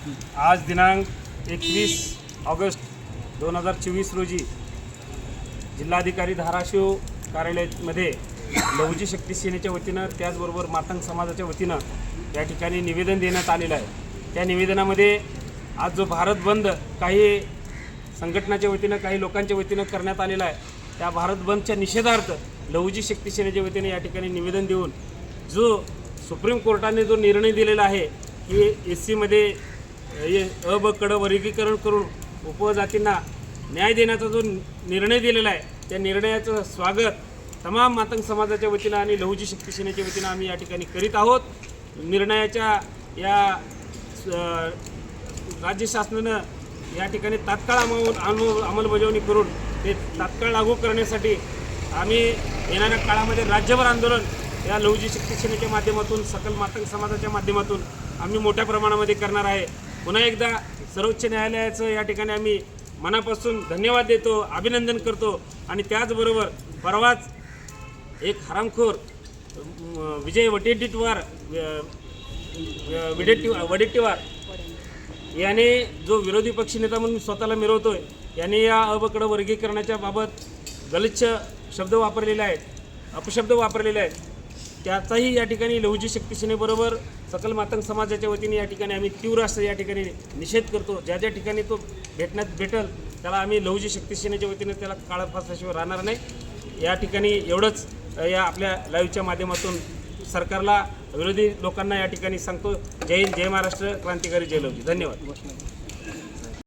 आज दिनांक एकवीस ऑगस्ट दोन हजार चोवीस रोजी जिल्हाधिकारी धाराशिव कार्यालयामध्ये लहुजी शक्ती सेनेच्या वतीनं त्याचबरोबर मातंग समाजाच्या वतीनं या ठिकाणी निवेदन देण्यात आलेलं आहे. त्या निवेदनामध्ये आज जो भारत बंद काही संघटनाच्या वतीनं काही लोकांच्या वतीनं करण्यात आलेला आहे त्या भारत बंदच्या निषेधार्थ लहुजी शक्ती सेनेच्या वतीनं या ठिकाणी निवेदन देऊन जो सुप्रीम कोर्टाने जो निर्णय दिलेला आहे की एस सीमध्ये अ ब कडं वर्गीकरण करून उपजातींना न्याय देण्याचा जो निर्णय दिलेला आहे त्या निर्णयाचं स्वागत तमाम मातंग समाजाच्या वतीनं आणि लहुजी शक्ती सेनेच्या वतीनं आम्ही या ठिकाणी करीत आहोत. निर्णयाच्या या राज्य शासनानं या ठिकाणी तात्काळ अंमल अंमलबजावणी करून ते तात्काळ लागू करण्यासाठी आम्ही येणाऱ्या काळामध्ये राज्यभर आंदोलन या लहुजी शक्ती सेनेच्या माध्यमातून सकल मातंग समाजाच्या माध्यमातून आम्ही मोठ्या प्रमाणामध्ये करणार आहे. पुन्हा एकदा सर्वोच्च न्यायालयाचं या ठिकाणी आम्ही मनापासून धन्यवाद देतो अभिनंदन करतो आणि त्याचबरोबर परवाच एक हरामखोर विजय वडेट्टीवार विडेट्टी वडेट्टीवार याने जो विरोधी पक्षनेता म्हणून स्वतःला मिरवतोय याने या अबकडं वर्गीकरणाच्या बाबत गलिच्छ शब्द वापरलेले आहेत अपशब्द वापरलेले आहेत. त्याचाही या ठिकाणी लहुजी शक्तिसेनेबरोबर सकल मातंग समाजाच्या वतीने या ठिकाणी आम्ही तीव्र असं या ठिकाणी निषेध करतो. ज्या ज्या ठिकाणी तो भेटण्यात भेटल त्याला आम्ही लहुजी शक्तीसेनेच्या वतीने त्याला काळा फासल्याशिवाय राहणार नाही. या ठिकाणी एवढंच या आपल्या लाईव्हच्या माध्यमातून सरकारला विरोधी लोकांना या ठिकाणी सांगतो. जय हिंद जय महाराष्ट्र क्रांतिकारी जय लहुजी. धन्यवाद.